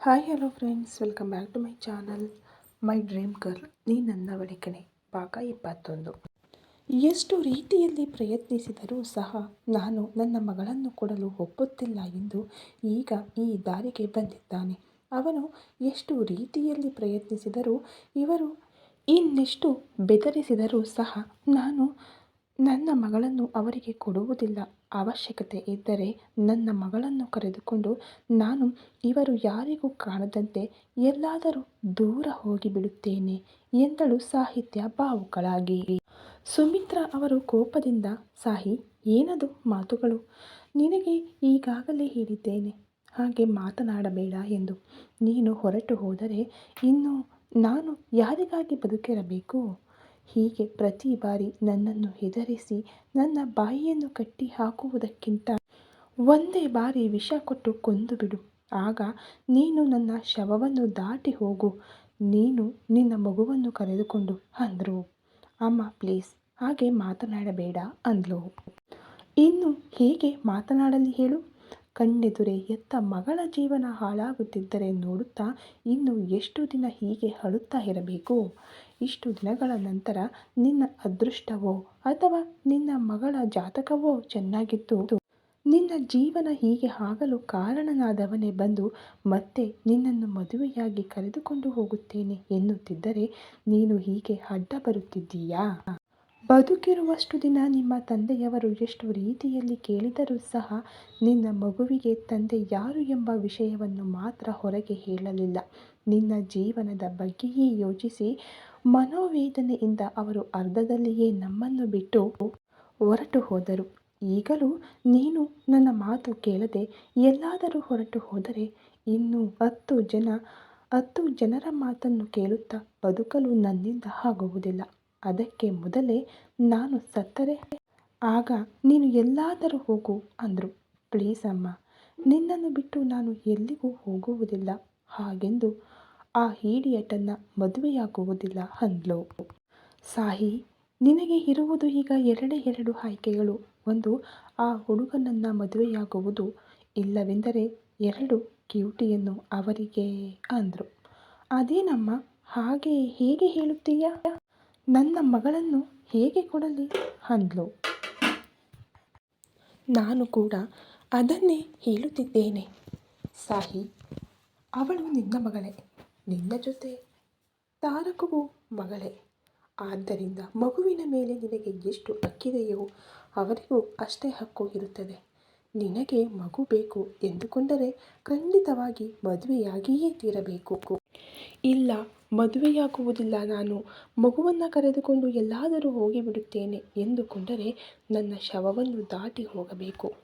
Hi hello friends welcome back to my channel my dream girl ನೀ ನನ್ನ ಒಳಿಕಣೆ ಭಾಗ ಇಪ್ಪತ್ತೊಂದು. ಎಷ್ಟು ರೀತಿಯಲ್ಲಿ ಪ್ರಯತ್ನಿಸಿದರೂ ಸಹ ನಾನು ನನ್ನ ಮಗಳನ್ನು ಕೊಡಲು ಒಪ್ಪುತ್ತಿಲ್ಲ ಎಂದು ಈಗ ಈ ದಾರಿಗೆ ಬಂದಿದ್ದಾನೆ. ಅವನು ಎಷ್ಟು ರೀತಿಯಲ್ಲಿ ಪ್ರಯತ್ನಿಸಿದರೂ, ಇವರು ಇನ್ನೆಷ್ಟು ಬೆದರಿಸಿದರೂ ಸಹ ನಾನು ನನ್ನ ಮಗಳನ್ನು ಅವರಿಗೆ ಕೊಡುವುದಿಲ್ಲ. ಅವಶ್ಯಕತೆ ಇದ್ದರೆ ನನ್ನ ಮಗಳನ್ನು ಕರೆದುಕೊಂಡು ನಾನು ಇವರು ಯಾರಿಗೂ ಕಾಣದಂತೆ ಎಲ್ಲಾದರೂ ದೂರ ಹೋಗಿಬಿಡುತ್ತೇನೆ ಎಂದಳು ಸಾಹಿತ್ಯ ಭಾವುಕಳಾಗಿ. ಸುಮಿತ್ರಾ ಅವರು ಕೋಪದಿಂದ, ಸಾಹಿ, ಏನದು ಮಾತುಗಳು? ನಿನಗೆ ಈಗಾಗಲೇ ಹೇಳಿದ್ದೇನೆ. ಹಾಗೆ ಮಾತನಾಡಬೇಡ ಎಂದು. ನೀನು ಹೊರಟು ಹೋದರೆ ಇನ್ನು ನಾನು ಯಾರಿಗಾಗಿ ಬದುಕಿರಬೇಕು? ಹೀಗೆ ಪ್ರತಿ ಬಾರಿ ನನ್ನನ್ನು ಹೆದರಿಸಿ ನನ್ನ ಬಾಯಿಯನ್ನು ಕಟ್ಟಿ ಹಾಕುವುದಕ್ಕಿಂತ ಒಂದೇ ಬಾರಿ ವಿಷ ಕೊಟ್ಟು ಕೊಂದು ಬಿಡು ಆಗ ನೀನು ನನ್ನ ಶವವನ್ನು ದಾಟಿ ಹೋಗು. ನೀನು ನಿನ್ನ ಮಗುವನ್ನು ಕರೆದುಕೊಂಡು ಅಂದರು. ಅಮ್ಮ, ಪ್ಲೀಸ್, ಹಾಗೆ ಮಾತನಾಡಬೇಡ ಅಂದ್ಲು. ಇನ್ನು ಹೇಗೆ ಮಾತನಾಡಲಿ ಹೇಳು? ಕಣ್ಣೆದುರೆ ಎತ್ತ ಮಗಳ ಜೀವನ ಹಾಳಾಗುತ್ತಿದ್ದರೆ ನೋಡುತ್ತಾ ಇನ್ನು ಎಷ್ಟು ದಿನ ಹೀಗೆ ಅಳುತ್ತಾ ಇರಬೇಕು? ಇಷ್ಟು ದಿನಗಳ ನಂತರ ನಿನ್ನ ಅದೃಷ್ಟವೋ ಅಥವಾ ನಿನ್ನ ಮಗಳ ಜಾತಕವೋ ಚೆನ್ನಾಗಿತ್ತು. ನಿನ್ನ ಜೀವನ ಹೀಗೆ ಆಗಲು ಕಾರಣನಾದವನೇ ಬಂದು ಮತ್ತೆ ನಿನ್ನನ್ನು ಮದುವೆಯಾಗಿ ಕರೆದುಕೊಂಡು ಹೋಗುತ್ತೇನೆ ಎನ್ನುತ್ತಿದ್ದರೆ ನೀನು ಹೀಗೆ ಅಡ್ಡ ಬರುತ್ತಿದ್ದೀಯಾ? ಬದುಕಿರುವಷ್ಟು ದಿನ ನಿಮ್ಮ ತಂದೆಯವರು ಎಷ್ಟು ರೀತಿಯಲ್ಲಿ ಕೇಳಿದರೂ ಸಹ ನಿನ್ನ ಮಗುವಿಗೆ ತಂದೆ ಯಾರು ಎಂಬ ವಿಷಯವನ್ನು ಮಾತ್ರ ಹೊರಗೆ ಹೇಳಲಿಲ್ಲ. ನಿನ್ನ ಜೀವನದ ಬಗ್ಗೆಯೇ ಯೋಚಿಸಿ ಮನೋವೇದನೆಯಿಂದ ಅವರು ಅರ್ಧದಲ್ಲಿಯೇ ನಮ್ಮನ್ನು ಬಿಟ್ಟು ಹೊರಟು ಹೋದರು. ಈಗಲೂ ನೀನು ನನ್ನ ಮಾತು ಕೇಳದೆ ಎಲ್ಲಾದರೂ ಹೊರಟು ಹೋದರೆ ಇನ್ನೂ ಹತ್ತು ಜನ, ಹತ್ತು ಜನರ ಮಾತನ್ನು ಕೇಳುತ್ತಾ ಬದುಕಲು ನನ್ನಿಂದ ಆಗುವುದಿಲ್ಲ. ಅದಕ್ಕೆ ಮೊದಲೇ ನಾನು ಸತ್ತರೆ. ಆಗ ನೀನು ಎಲ್ಲಾದರೂ ಹೋಗು ಅಂದರು. ಪ್ಲೀಸ್ ಅಮ್ಮ, ನಿನ್ನನ್ನು ಬಿಟ್ಟು ನಾನು ಎಲ್ಲಿಗೂ ಹೋಗುವುದಿಲ್ಲ. ಹಾಗೆಂದು ಆ ಹೀಡಿಯಟನ್ನು ಮದುವೆಯಾಗುವುದಿಲ್ಲ ಅಂದ್ಲು. ಸಾಹಿ, ನಿನಗೆ ಇರುವುದು ಈಗ ಎರಡೇ ಎರಡು ಆಯ್ಕೆಗಳು. ಒಂದು, ಆ ಹುಡುಗನನ್ನು ಮದುವೆಯಾಗುವುದು. ಇಲ್ಲವೆಂದರೆ ಎರಡು ಕ್ಯೂಟಿಯನ್ನು ಅವರಿಗೆ ಅಂದರು. ಅದೇನಮ್ಮ, ಹಾಗೆ ಹೇಗೆ ಹೇಳುತ್ತೀಯಾ? ನನ್ನ ಮಗಳನ್ನು ಹೇಗೆ ಕೊಡಲಿ? ಅಂದ್ಲು. ನಾನು ಕೂಡ ಅದನ್ನೇ ಹೇಳುತ್ತಿದ್ದೇನೆ, ಸಾಹಿ. ಅವಳು ನಿನ್ನ ಮಗಳೇ. ನಿನ್ನ ಜೊತೆ ತಾರಕವು ಮಗಳೇ. ಆದ್ದರಿಂದ ಮಗುವಿನ ಮೇಲೆ ನಿನಗೆ ಎಷ್ಟು ಹಕ್ಕಿದೆಯೋ ಅವರಿಗೂ ಅಷ್ಟೇ ಹಕ್ಕು ಇರುತ್ತದೆ. ನಿನಗೆ ಮಗು ಬೇಕು ಎಂದುಕೊಂಡರೆ ಖಂಡಿತವಾಗಿ ಮದುವೆಯಾಗಿಯೇ ತೀರಬೇಕು. ಇಲ್ಲ ಮದುವೆಯಾಗುವುದಿಲ್ಲ ನಾನು. ಮಗುವನ್ನು ಕರೆದುಕೊಂಡು ಎಲ್ಲಾದರೂ ಹೋಗಿಬಿಡುತ್ತೇನೆ ಎಂದುಕೊಂಡರೆ ನನ್ನ ಶವವನ್ನು ದಾಟಿ ಹೋಗಬೇಕು.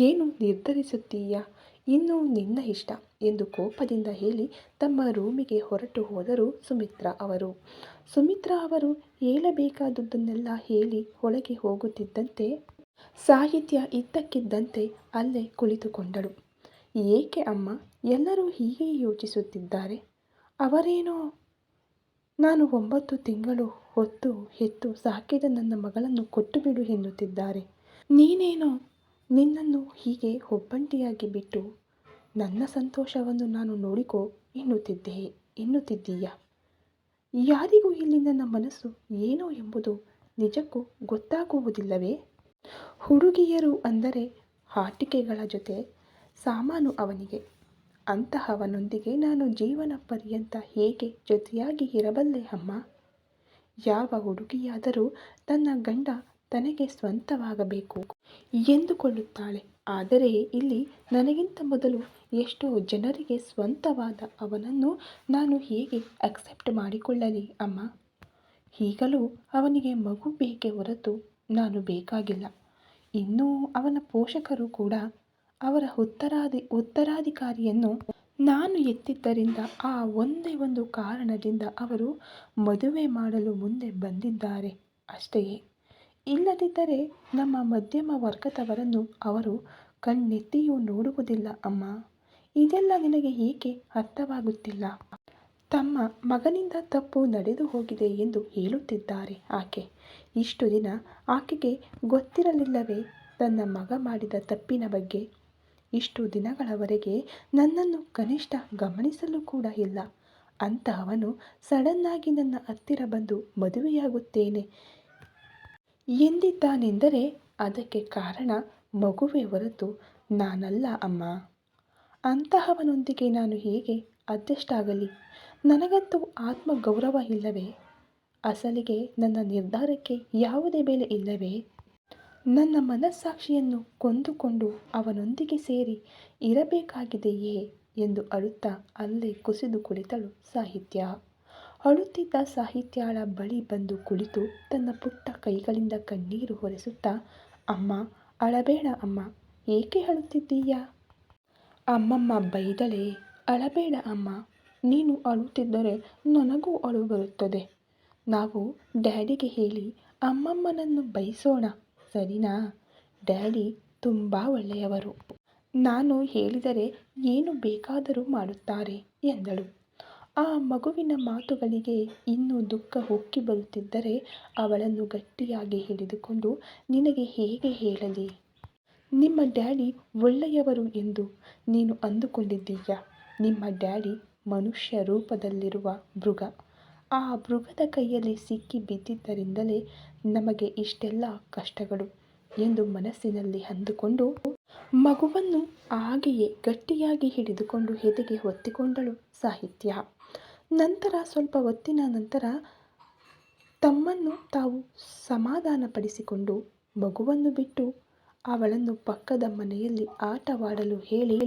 ಏನು ನಿರ್ಧರಿಸುತ್ತೀಯಾ? ಇನ್ನು ನಿನ್ನ ಇಷ್ಟ ಎಂದು ಕೋಪದಿಂದ ಹೇಳಿ ತಮ್ಮ ರೂಮಿಗೆ ಹೊರಟು ಹೋದರು ಸುಮಿತ್ರ ಅವರು. ಸುಮಿತ್ರಾ ಅವರು ಹೇಳಬೇಕಾದದ್ದನ್ನೆಲ್ಲ ಹೇಳಿ ಒಳಗೆ ಹೋಗುತ್ತಿದ್ದಂತೆ, ಸಾಹಿತ್ಯ ಇದ್ದಕ್ಕಿದ್ದಂತೆ ಅಲ್ಲೇ ಕುಳಿತುಕೊಂಡಳು. ಏಕೆ ಅಮ್ಮ? ಎಲ್ಲರೂ ಹೀಗೆ ಯೋಚಿಸುತ್ತಿದ್ದಾರೆ. ಅವರೇನೋ? ನಾನು ಒಂಬತ್ತು ತಿಂಗಳು ಹೊತ್ತು ಹೆತ್ತು ಸಾಕಿದ ನನ್ನ ಮಗಳನ್ನು ಕೊಟ್ಟು ಬಿಡು ಎನ್ನುತ್ತಿದ್ದಾರೆ. ನೀನೇನೋ? ನಿನ್ನನ್ನು ಹೀಗೆ ಒಬ್ಬಂಟಿಯಾಗಿ ಬಿಟ್ಟು ನನ್ನ ಸಂತೋಷವನ್ನು ನಾನು ನೋಡಿಕೋ ಎನ್ನುತ್ತಿದ್ದೆ, ಎನ್ನುತ್ತಿದ್ದೀಯ? ಯಾರಿಗೂ ಇಲ್ಲಿ ನನ್ನ ಮನಸ್ಸು ಏನೋ ಎಂಬುದು ನಿಜಕ್ಕೂ ಗೊತ್ತಾಗುವುದಿಲ್ಲವೇ? ಹುಡುಗಿಯರು ಅಂದರೆ ಆಟಿಕೆಗಳ ಜೊತೆ ಸಾಮಾನು ಅವನಿಗೆ ಅಂತಹವನೊಂದಿಗೆ ನಾನು ಜೀವನ ಪರ್ಯಂತ ಹೇಗೆ ಜೊತೆಯಾಗಿ ಇರಬಲ್ಲೆ ಅಮ್ಮ? ಯಾವ ಹುಡುಗಿಯಾದರೂ ತನ್ನ ಗಂಡ ತನಗೆ ಸ್ವಂತವಾಗಬೇಕು ಎಂದುಕೊಳ್ಳುತ್ತಾಳೆ. ಆದರೆ ಇಲ್ಲಿ ನನಗಿಂತ ಮೊದಲು ಎಷ್ಟೋ ಜನರಿಗೆ ಸ್ವಂತವಾದ ಅವನನ್ನು ನಾನು ಹೇಗೆ ಅಕ್ಸೆಪ್ಟ್ ಮಾಡಿಕೊಳ್ಳಲಿ ಅಮ್ಮ? ಈಗಲೂ ಅವನಿಗೆ ಮಗು ಬೇಕೆ ಹೊರತು ನಾನು ಬೇಕಾಗಿಲ್ಲ. ಇನ್ನೂ ಅವನ ಪೋಷಕರು ಕೂಡ ಅವರ ಉತ್ತರಾಧಿ, ಉತ್ತರಾಧಿಕಾರಿಯನ್ನು ನಾನು ಎತ್ತಿದ್ದರಿಂದ ಆ ಒಂದೇ ಒಂದು ಕಾರಣದಿಂದ ಅವರು ಮದುವೆ ಮಾಡಲು ಮುಂದೆ ಬಂದಿದ್ದಾರೆ ಅಷ್ಟೆಯೇ. ಇಲ್ಲದಿದ್ದರೆ ನಮ್ಮ ಮಧ್ಯಮ ವರ್ಗದವರನ್ನು ಅವರು ಕಣ್ಣೆತ್ತಿಯೂ ನೋಡುವುದಿಲ್ಲ ಅಮ್ಮ. ಇದೆಲ್ಲ ನಿನಗೆ ಏಕೆ ಅರ್ಥವಾಗುತ್ತಿಲ್ಲ? ತಮ್ಮ ಮಗನಿಂದ ತಪ್ಪು ನಡೆದು ಹೋಗಿದೆ ಎಂದು ಹೇಳುತ್ತಿದ್ದಾರೆ ಆಕೆ. ಇಷ್ಟು ದಿನ ಆಕೆಗೆ ಗೊತ್ತಿರಲಿಲ್ಲವೇ? ತನ್ನ ಮಗ ಮಾಡಿದ ತಪ್ಪಿನ ಬಗ್ಗೆ ಇಷ್ಟು ದಿನಗಳವರೆಗೆ ನನ್ನನ್ನು ಕನಿಷ್ಠ ಗಮನಿಸಲು ಕೂಡ ಇಲ್ಲ. ಅಂತಹವನು ಸಡನ್ನಾಗಿ ನನ್ನ ಹತ್ತಿರ ಬಂದು ಮದುವೆಯಾಗುತ್ತೇನೆ. ಎಂದಿದ್ದಾನೆಂದರೆ ಅದಕ್ಕೆ ಕಾರಣ ಮಗುವೆ ಹೊರತು ನಾನಲ್ಲ ಅಮ್ಮ. ಅಂತಹವನೊಂದಿಗೆ ನಾನು ಹೇಗೆ ಅಡ್ಜಸ್ಟ್ ಆಗಲಿ? ನನಗಂತೂ ಆತ್ಮಗೌರವ ಇಲ್ಲವೇ? ಅಸಲಿಗೆ ನನ್ನ ನಿರ್ಧಾರಕ್ಕೆ ಯಾವುದೇ ಬೆಲೆ ಇಲ್ಲವೇ? ನನ್ನ ಮನಸ್ಸಾಕ್ಷಿಯನ್ನು ಕೊಂದುಕೊಂಡು ಅವನೊಂದಿಗೆ ಸೇರಿ ಇರಬೇಕಾಗಿದೆಯೇ ಎಂದು ಅಳುತ್ತಾ ಅಲ್ಲೇ ಕುಸಿದು ಕುಳಿತಳು ಸಾಹಿತ್ಯ. ಅಳುತ್ತಿದ್ದ ಸಾಹಿತ್ಯಾಳ ಬಳಿ ಬಂದು ಕುಳಿತು ತನ್ನ ಪುಟ್ಟ ಕೈಗಳಿಂದ ಕಣ್ಣೀರು ಒರೆಸುತ್ತಾ, ಅಮ್ಮ, ಅಳಬೇಡ ಅಮ್ಮ, ಏಕೆ ಅಳುತ್ತಿದ್ದೀಯಾ? ಅಮ್ಮಮ್ಮ, ಬೈದಳೆ, ಅಳಬೇಡ ಅಮ್ಮ, ನೀನು ಅಳುತ್ತಿದ್ದರೆ ನನಗೂ ಅಳು ಬರುತ್ತದೆ. ನಾವು ಡ್ಯಾಡಿಗೆ ಹೇಳಿ, ಅಮ್ಮಮ್ಮನನ್ನು ಬೈಸೋಣ ಸರಿನಾ? ಡ್ಯಾಡಿ ತುಂಬ ಒಳ್ಳೆಯವರು. ನಾನು ಹೇಳಿದರೆ ಏನು ಬೇಕಾದರೂ ಮಾಡುತ್ತಾರೆ ಎಂದಳು. ಆ ಮಗುವಿನ ಮಾತುಗಳಿಗೆ ಇನ್ನೂ ದುಃಖ ಹೊಕ್ಕಿ ಬರುತ್ತಿದ್ದರೆ ಅವಳನ್ನು ಗಟ್ಟಿಯಾಗಿ ಹಿಡಿದುಕೊಂಡು ನಿನಗೆ ಹೇಗೆ ಹೇಳಲಿ? ನಿಮ್ಮ ಡ್ಯಾಡಿ ಒಳ್ಳೆಯವರು ಎಂದು ನೀನು ಅಂದುಕೊಂಡಿದ್ದೀಯ? ನಿಮ್ಮ ಡ್ಯಾಡಿ ಮನುಷ್ಯ ರೂಪದಲ್ಲಿರುವ ಮೃಗ. ಆ ಮೃಗದ ಕೈಯಲ್ಲಿ ಸಿಕ್ಕಿ ಬಿದ್ದಿದ್ದರಿಂದಲೇ ನಮಗೆ ಇಷ್ಟೆಲ್ಲ ಕಷ್ಟಗಳು ಎಂದು ಮನಸ್ಸಿನಲ್ಲಿ ಅಂದುಕೊಂಡು ಮಗುವನ್ನು ಹಾಗೆಯೇ ಗಟ್ಟಿಯಾಗಿ ಹಿಡಿದುಕೊಂಡು ಎದೆಗೆ ಹೊತ್ತಿಕೊಂಡಳು ಸಾಹಿತ್ಯ. ನಂತರ ಸ್ವಲ್ಪ ಹೊತ್ತಿನ ನಂತರ ತಮ್ಮನ್ನು ತಾವು ಸಮಾಧಾನಪಡಿಸಿಕೊಂಡು ಮಗುವನ್ನು ಬಿಟ್ಟು ಅವಳನ್ನು ಪಕ್ಕದ ಮನೆಯಲ್ಲಿ ಆಟವಾಡಲು ಹೇಳಿ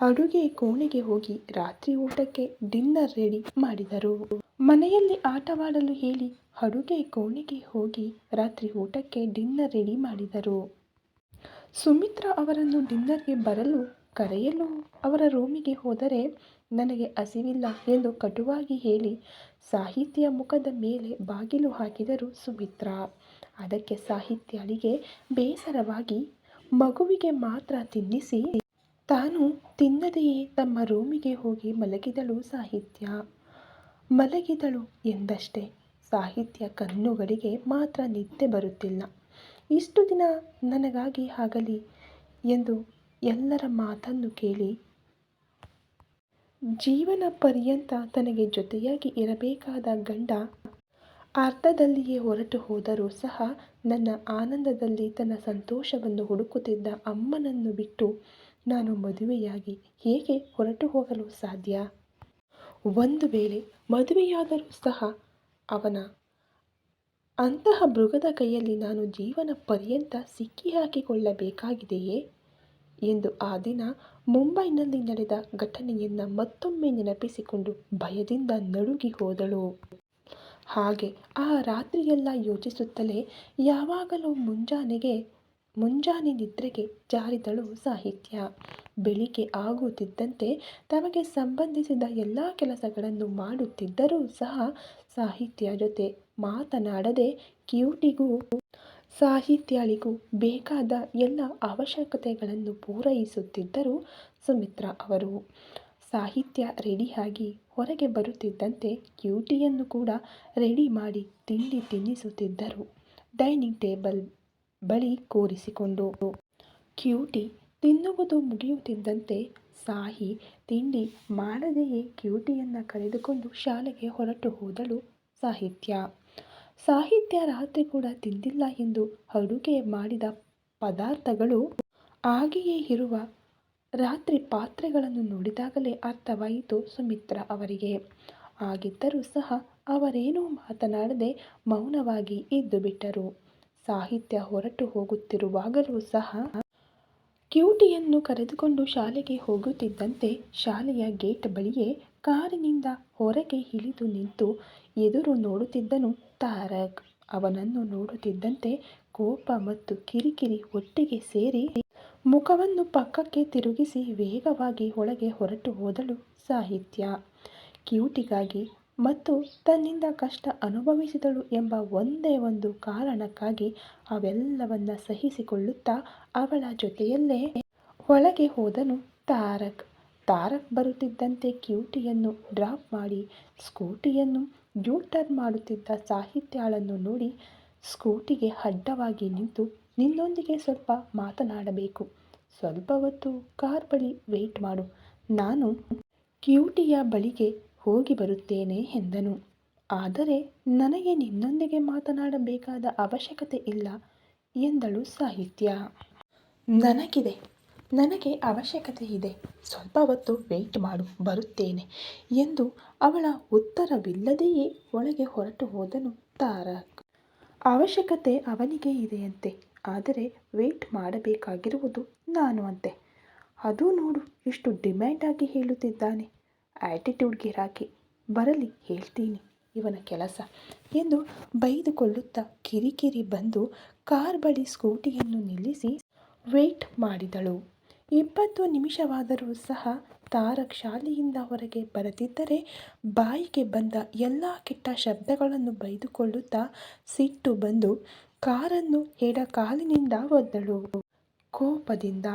ಅಡುಗೆ ಕೋಣೆಗೆ ಹೋಗಿ ರಾತ್ರಿ ಊಟಕ್ಕೆ ಡಿನ್ನರ್ ರೆಡಿ ಮಾಡಿದರು. ಮನೆಯಲ್ಲಿ ಆಟವಾಡಲು ಹೇಳಿ ಅಡುಗೆ ಕೋಣೆಗೆ ಹೋಗಿ ರಾತ್ರಿ ಊಟಕ್ಕೆ ಡಿನ್ನರ್ ರೆಡಿ ಮಾಡಿದರು. ಸುಮಿತ್ರಾ ಅವರನ್ನು ಡಿನ್ನರ್ಗೆ ಬರಲು ಕರೆಯಲು ಅವರ ರೂಮಿಗೆ ಹೋದರೆ ನನಗೆ ಹಸಿವಿಲ್ಲ ಎಂದು ಕಟುವಾಗಿ ಹೇಳಿ ಸಾಹಿತ್ಯ ಮುಖದ ಮೇಲೆ ಬಾಗಿಲು ಹಾಕಿದರು ಸುಮಿತ್ರಾ. ಅದಕ್ಕೆ ಸಾಹಿತ್ಯಳಿಗೆ ಬೇಸರವಾಗಿ ಮಗುವಿಗೆ ಮಾತ್ರ ತಿನ್ನಿಸಿ, ತಾನು ತಿನ್ನದೆಯೇ ತಮ್ಮ ರೂಮಿಗೆ ಹೋಗಿ ಮಲಗಿದಳು ಸಾಹಿತ್ಯ. ಮಲಗಿದಳು ಎಂದಷ್ಟೇ. ಸಾಹಿತ್ಯ ಕಣ್ಣುಗಳಿಗೆ ಮಾತ್ರ ನಿದ್ದೆ ಬರುತ್ತಿಲ್ಲ. ಇಷ್ಟು ದಿನ ನನಗಾಗಿ ಆಗಲಿ ಎಂದು ಎಲ್ಲರ ಮಾತನ್ನು ಕೇಳಿ ಜೀವನ ಪರ್ಯಂತ ತನಗೆ ಜೊತೆಯಾಗಿ ಇರಬೇಕಾದ ಗಂಡ ಅರ್ಧದಲ್ಲಿಯೇ ಹೊರಟು ಹೋದರೂ ಸಹ ನನ್ನ ಆನಂದದಲ್ಲಿ ತನ್ನ ಸಂತೋಷವನ್ನು ಹುಡುಕುತ್ತಿದ್ದ ಅಮ್ಮನನ್ನು ಬಿಟ್ಟು ನಾನು ಮದುವೆಯಾಗಿ ಹೇಗೆ ಹೊರಟು ಹೋಗಲು ಸಾಧ್ಯ? ಒಂದು ವೇಳೆ ಮದುವೆಯಾದರೂ ಸಹ ಅವನ, ಅಂತಹ ಮೃಗದ ಕೈಯಲ್ಲಿ ನಾನು ಜೀವನ ಪರ್ಯಂತ ಸಿಕ್ಕಿ ಹಾಕಿಕೊಳ್ಳಬೇಕಾಗಿದೆಯೇ? ಎಂದು ಆ ದಿನ ಮುಂಬೈನಲ್ಲಿ ನಡೆದ ಘಟನೆಯನ್ನು ಮತ್ತೊಮ್ಮೆ ನೆನಪಿಸಿಕೊಂಡು ಭಯದಿಂದ ನಡುಗಿ ಹೋದಳು. ಹಾಗೆ ಆ ರಾತ್ರಿಯೆಲ್ಲ ಯೋಚಿಸುತ್ತಲೇ ಯಾವಾಗಲೂ ಮುಂಜಾನೆಗೆ, ಮುಂಜಾನೆ ನಿದ್ರೆಗೆ ಜಾರಿದಳು ಸಾಹಿತ್ಯ. ಬೆಳಿಗ್ಗೆ ಆಗುತ್ತಿದ್ದಂತೆ ತಮಗೆ ಸಂಬಂಧಿಸಿದ ಎಲ್ಲ ಕೆಲಸಗಳನ್ನು ಮಾಡುತ್ತಿದ್ದರೂ ಸಹ ಸಾಹಿತ್ಯ ಜೊತೆ ಮಾತನಾಡದೆ ಕ್ಯೂಟಿಗೂ, ಸಾಹಿತ್ಯಾಳಿಗೂ ಬೇಕಾದ ಎಲ್ಲ ಅವಶ್ಯಕತೆಗಳನ್ನು ಪೂರೈಸುತ್ತಿದ್ದರು ಸುಮಿತ್ರಾ ಅವರು. ಸಾಹಿತ್ಯ ರೆಡಿಯಾಗಿ ಹೊರಗೆ ಬರುತ್ತಿದ್ದಂತೆ ಕ್ಯೂಟಿಯನ್ನು ಕೂಡ ರೆಡಿ ಮಾಡಿ ತಿಂಡಿ ತಿನ್ನಿಸುತ್ತಿದ್ದರು. ಡೈನಿಂಗ್ ಟೇಬಲ್ ಬಳಿ ಕೂರಿಸಿಕೊಂಡು ಕ್ಯೂಟಿ ತಿನ್ನುವುದು ಮುಗಿಯುತ್ತಿದ್ದಂತೆ ಸಾಹಿ ತಿಂಡಿ ಮಾಡದೆಯೇ ಕ್ಯೂಟಿಯನ್ನು ಕರೆದುಕೊಂಡು ಶಾಲೆಗೆ ಹೊರಟು ಹೋದಳು ಸಾಹಿತ್ಯ. ಸಾಹಿತ್ಯ ರಾತ್ರಿ ಕೂಡ ತಿಂದಿಲ್ಲ ಎಂದು ಅಡುಗೆ ಮಾಡಿದ ಪದಾರ್ಥಗಳು ಹಾಗೆಯೇ ಇರುವ ರಾತ್ರಿ ಪಾತ್ರೆಗಳನ್ನು ನೋಡಿದಾಗಲೇ ಅರ್ಥವಾಯಿತು ಸುಮಿತ್ರ ಅವರಿಗೆ. ಆಗಿದ್ದರೂ ಸಹ ಅವರೇನೂ ಮಾತನಾಡದೆ ಮೌನವಾಗಿ ಇದ್ದು ಬಿಟ್ಟರು ಸಾಹಿತ್ಯ ಹೊರಟು ಹೋಗುತ್ತಿರುವಾಗಲೂ ಸಹ ಕ್ಯೂಟಿಯನ್ನು ಕರೆದುಕೊಂಡು ಶಾಲೆಗೆ ಹೋಗುತ್ತಿದ್ದಂತೆ ಶಾಲೆಯ ಗೇಟ್ ಬಳಿಯೇ ಕಾರಿನಿಂದ ಹೊರಗೆ ಇಳಿದು ನಿಂತು ಎದುರು ನೋಡುತ್ತಿದ್ದನು ತಾರಕ್. ಅವನನ್ನು ನೋಡುತ್ತಿದ್ದಂತೆ ಕೋಪ ಮತ್ತು ಕಿರಿಕಿರಿ ಒಟ್ಟಿಗೆ ಸೇರಿ ಮುಖವನ್ನು ಪಕ್ಕಕ್ಕೆ ತಿರುಗಿಸಿ ವೇಗವಾಗಿ ಒಳಗೆ ಹೊರಟು ಹೋದಳು ಸಾಹಿತ್ಯ. ಕ್ಯೂಟಿಗಾಗಿ ಮತ್ತು ತನ್ನಿಂದ ಕಷ್ಟ ಅನುಭವಿಸಿದಳು ಎಂಬ ಒಂದೇ ಒಂದು ಕಾರಣಕ್ಕಾಗಿ ಅವೆಲ್ಲವನ್ನ ಸಹಿಸಿಕೊಳ್ಳುತ್ತಾ ಅವಳ ಜೊತೆಯಲ್ಲೇ ಒಳಗೆ ಹೋದನು ತಾರಕ್. ತಾರಕ್ ಬರುತ್ತಿದ್ದಂತೆ ಕ್ಯೂಟಿಯನ್ನು ಡ್ರಾಪ್ ಮಾಡಿ ಸ್ಕೂಟಿಯನ್ನು ಯೂ ಟರ್ನ್ ಮಾಡುತ್ತಿದ್ದ ಸಾಹಿತ್ಯಾಳನ್ನು ನೋಡಿ ಸ್ಕೂಟಿಗೆ ಅಡ್ಡವಾಗಿ ನಿಂತು ನಿನ್ನೊಂದಿಗೆ ಸ್ವಲ್ಪ ಮಾತನಾಡಬೇಕು. ಸ್ವಲ್ಪ ಹೊತ್ತು ಕಾರ್ ಬಳಿ ವೆಯ್ಟ್ ಮಾಡು. ನಾನು ಕ್ಯೂಟಿಯ ಬಳಿಗೆ ಹೋಗಿ ಬರುತ್ತೇನೆ ಎಂದನು. ಆದರೆ ನನಗೆ ನಿನ್ನೊಂದಿಗೆ ಮಾತನಾಡಬೇಕಾದ ಅವಶ್ಯಕತೆ ಇಲ್ಲ ಎಂದಳು ಸಾಹಿತ್ಯ. ನನಗಿದೆ, ನನಗೆ ಅವಶ್ಯಕತೆ ಇದೆ. ಸ್ವಲ್ಪ ಹೊತ್ತು ವೆಯ್ಟ್ ಮಾಡು, ಬರುತ್ತೇನೆ ಎಂದು ಅವಳ ಉತ್ತರವಿಲ್ಲದೆಯೇ ಒಳಗೆ ಹೊರಟು ಹೋದನು ತಾರಕ್. ಅವಶ್ಯಕತೆ ಅವನಿಗೆ ಇದೆಯಂತೆ, ಆದರೆ ವೆಯ್ಟ್ ಮಾಡಬೇಕಾಗಿರುವುದು ನಾನು ಅಂತೆ. ಅದು ನೋಡು ಎಷ್ಟು ಡಿಮ್ಯಾಂಡಾಗಿ ಹೇಳುತ್ತಿದ್ದಾನೆ. ಆ್ಯಟಿಟ್ಯೂಡ್ ಗಿರಾಕಿ ಬರಲಿ, ಹೇಳ್ತೀನಿ, ಇವನ ಕೆಲಸ ಎಂದು ಬೈದುಕೊಳ್ಳುತ್ತಾ ಕಿರಿಕಿರಿ ಬಂದು ಕಾರ್ ಬಳಿ ಸ್ಕೂಟಿಯನ್ನು ನಿಲ್ಲಿಸಿ ವೇಟ್ ಮಾಡಿದಳು. ಇಪ್ಪತ್ತು ನಿಮಿಷವಾದರೂ ಸಹ ತಾರಕ್ ಶಾಲೆಯಿಂದ ಹೊರಗೆ ಬರದಿದ್ದರೆ ಬಾಯಿಗೆ ಬಂದ ಎಲ್ಲ ಕೆಟ್ಟ ಶಬ್ದಗಳನ್ನು ಬೈದುಕೊಳ್ಳುತ್ತಾ ಸಿಟ್ಟು ಬಂದು ಕಾರನ್ನು ಎಡಕಾಲಿನಿಂದ ಒದ್ದಳು. ಕೋಪದಿಂದ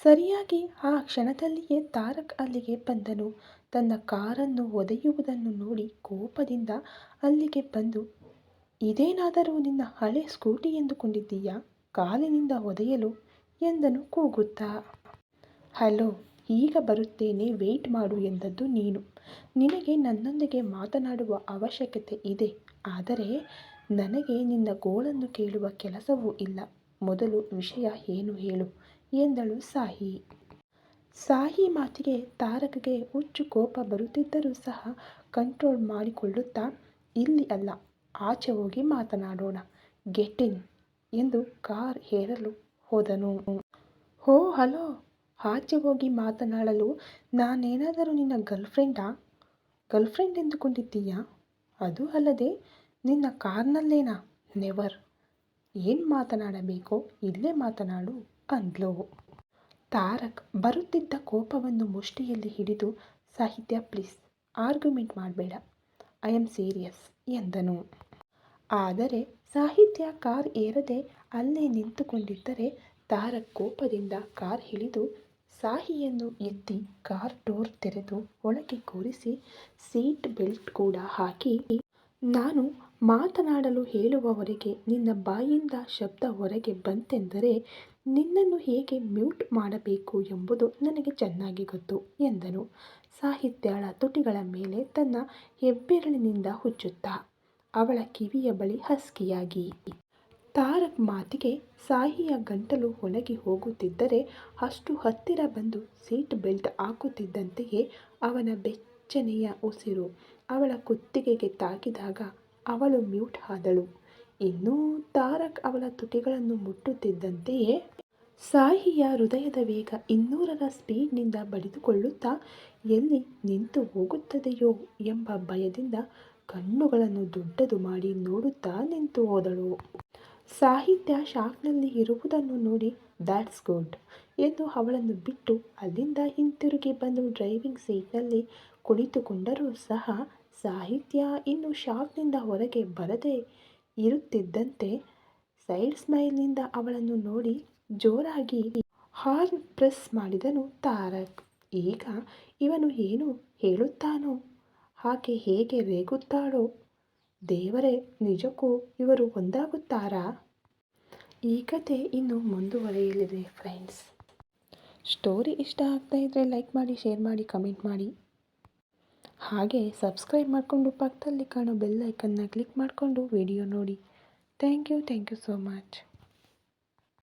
ಸರಿಯಾಗಿ ಆ ಕ್ಷಣದಲ್ಲಿಯೇ ತಾರಕ್ ಅಲ್ಲಿಗೆ ಬಂದನು. ತನ್ನ ಕಾರನ್ನು ಒದೆಯುವುದನ್ನು ನೋಡಿ ಕೋಪದಿಂದ ಅಲ್ಲಿಗೆ ಬಂದು, ಇದೇನಾದರೂ ನಿನ್ನ ಹಳೆ ಸ್ಕೂಟಿ ಎಂದುಕೊಂಡಿದ್ದೀಯಾ? ಕಾಲಿನಿಂದ ಒದೆಯಲು? ಎಂದನು ಕೂಗುತ್ತಾ. ಹಲೋ, ಈಗ ಬರುತ್ತೇನೆ, ವೇಟ್ ಮಾಡು ಎಂದದ್ದು ನೀನು. ನಿನಗೆ ನನ್ನೊಂದಿಗೆ ಮಾತನಾಡುವ ಅವಶ್ಯಕತೆ ಇದೆ. ಆದರೆ ನನಗೆ ನಿನ್ನ ಗೋಳನ್ನು ಕೇಳುವ ಕೆಲಸವೂ ಇಲ್ಲ. ಮೊದಲು ವಿಷಯ ಏನು ಹೇಳು. ಎಂದಳು ಸಾಹಿ. ಸಾಹಿ ಮಾತಿಗೆ ತಾರಕಗೆ ಹುಚ್ಚು ಕೋಪ ಬರುತ್ತಿದ್ದರೂ ಸಹ ಕಂಟ್ರೋಲ್ ಮಾಡಿಕೊಳ್ಳುತ್ತಾ, ಇಲ್ಲಿ ಅಲ್ಲ, ಆಚೆ ಹೋಗಿ ಮಾತನಾಡೋಣ ಗೆಟ್ ಇನ್ ಎಂದು ಕಾರ್ ಹೇರಲು ಹೋದನು. ಹೋ, ಹಲೋ, ಆಚೆ ಹೋಗಿ ಮಾತನಾಡಲು ನಾನೇನಾದರೂ ನಿನ್ನ ಗರ್ಲ್ಫ್ರೆಂಡಾ? ಗರ್ಲ್ಫ್ರೆಂಡ್ ಎಂದುಕೊಂಡಿದ್ದೀಯಾ? ಅದು ಅಲ್ಲದೆ, ನಿನ್ನ ಕಾರ್ನಲ್ಲೇನಾ? ನೆವರ್. ಏನು ಮಾತನಾಡಬೇಕೋ? ಇಲ್ಲೇ ಮಾತನಾಡು. ಅಂದ್ಲು. ತಾರಕ್ ಬರುತ್ತಿದ್ದ ಕೋಪವನ್ನು ಮುಷ್ಟಿಯಲ್ಲಿ ಹಿಡಿದು, ಸಾಹಿತ್ಯ, ಪ್ಲೀಸ್, ಆರ್ಗ್ಯುಮೆಂಟ್ ಮಾಡಬೇಡ, ಐ ಆಮ್ ಸೀರಿಯಸ್, ಎಂದನು. ಆದರೆ ಸಾಹಿತ್ಯ ಕಾರ್ ಏರದೆ ಅಲ್ಲೇ ನಿಂತುಕೊಂಡಿದ್ದರೆ ತಾರಕ್ ಕೋಪದಿಂದ ಕಾರ್ ಹಿಡಿದು ಸಾಹಿಯನ್ನು ಎತ್ತಿ ಕಾರ್ ಡೋರ್ ತೆರೆದು ಒಳಗೆ ಕೂರಿಸಿ ಸೀಟ್ ಬೆಲ್ಟ್ ಕೂಡ ಹಾಕಿ, ನಾನು ಮಾತನಾಡಲು ಹೇಳುವವರೆಗೆ, ನಿನ್ನ ಬಾಯಿಂದ ಶಬ್ದ ಹೊರಗೆ ಬಂತೆಂದರೆ ನಿನ್ನನ್ನು ಹೇಗೆ ಮ್ಯೂಟ್ ಮಾಡಬೇಕು ಎಂಬುದು ನನಗೆ ಚೆನ್ನಾಗಿ ಗೊತ್ತು ಎಂದನು. ಸಾಹಿತ್ಯಳ ತುಟಿಗಳ ಮೇಲೆ ತನ್ನ ಹೆಬ್ಬೆರಳಿನಿಂದ ಹುಚ್ಚುತ್ತಾ. ಅವಳ ಕಿವಿಯ ಬಳಿ ಹಸ್ಕಿಯಾಗಿ. ತಾರಕ್ ಮಾತಿಗೆ ಸಾಹಿಯ ಗಂಟಲು ಒಣಗಿ ಹೋಗುತ್ತಿದ್ದರೆ ಅಷ್ಟು ಹತ್ತಿರ ಬಂದು ಸೀಟ್ ಬೆಲ್ಟ್ ಹಾಕುತ್ತಿದ್ದಂತೆಯೇ ಅವನ ಬೆಚ್ಚನೆಯ ಉಸಿರು ಅವಳ ಕುತ್ತಿಗೆಗೆ ತಾಕಿದಾಗ ಅವಳು ಮ್ಯೂಟ್ ಆದಳು. ಇನ್ನೂ ತಾರಕ್ ಅವಳ ತುಟಿಗಳನ್ನು ಮುಟ್ಟುತ್ತಿದ್ದಂತೆಯೇ ಸಾಹಿಯ ಹೃದಯದ ವೇಗ ಇನ್ನೂರರ ಸ್ಪೀಡ್ನಿಂದ ಬಡಿದುಕೊಳ್ಳುತ್ತಾ, ಎಲ್ಲಿ ನಿಂತು ಹೋಗುತ್ತದೆಯೋ ಎಂಬ ಭಯದಿಂದ ಕಣ್ಣುಗಳನ್ನು ದೊಡ್ಡದು ಮಾಡಿ ನೋಡುತ್ತಾ ನಿಂತು ಹೋದಳು. ಸಾಹಿತ್ಯ ಶಾಕ್ನಲ್ಲಿ ಇರುವುದನ್ನು ನೋಡಿ ದ್ಯಾಟ್ಸ್ ಗುಡ್ ಎಂದು ಅವಳನ್ನು ಬಿಟ್ಟು ಅಲ್ಲಿಂದ ಹಿಂತಿರುಗಿ ಬಂದು ಡ್ರೈವಿಂಗ್ ಸೀಟ್ನಲ್ಲಿ ಕುಳಿತುಕೊಂಡರೂ ಸಹ ಸಾಹಿತ್ಯ ಇನ್ನು ಶಾಕ್ನಿಂದ ಹೊರಗೆ ಬರದೇ ಇರುತ್ತಿದ್ದಂತೆ ಸೈಡ್ ಸ್ಮೈಲ್ನಿಂದ ಅವಳನ್ನು ನೋಡಿ ಜೋರಾಗಿ ಹಾರ್ನ್ ಪ್ರೆಸ್ ಮಾಡಿದನು ತಾರಕ್. ಈಗ ಇವನು ಏನು ಹೇಳುತ್ತಾನೋ, ಆಕೆ ಹೇಗೆ ರೇಗುತ್ತಾಳೋ, ದೇವರೇ, ನಿಜಕ್ಕೂ ಇವರು ಒಂದಾಗುತ್ತಾರಾ? ಈ ಕತೆ ಇನ್ನು ಮುಂದುವರೆಯಲಿದೆ, ಫ್ರೆಂಡ್ಸ್. ಸ್ಟೋರಿ ಇಷ್ಟ ಆಗ್ತಾ ಇದ್ದರೆ ಲೈಕ್ ಮಾಡಿ, ಶೇರ್ ಮಾಡಿ, ಕಮೆಂಟ್ ಮಾಡಿ. ಹಾಗೆ ಸಬ್ಸ್ಕ್ರೈಬ್ ಮಾಡಿಕೊಂಡು ಪಕ್ಕದಲ್ಲಿ ಕಾಣೋ ಬೆಲ್ ಐಕನ್ನ ಕ್ಲಿಕ್ ಮಾಡಿಕೊಂಡು ವಿಡಿಯೋ ನೋಡಿ. Thank you thank you so much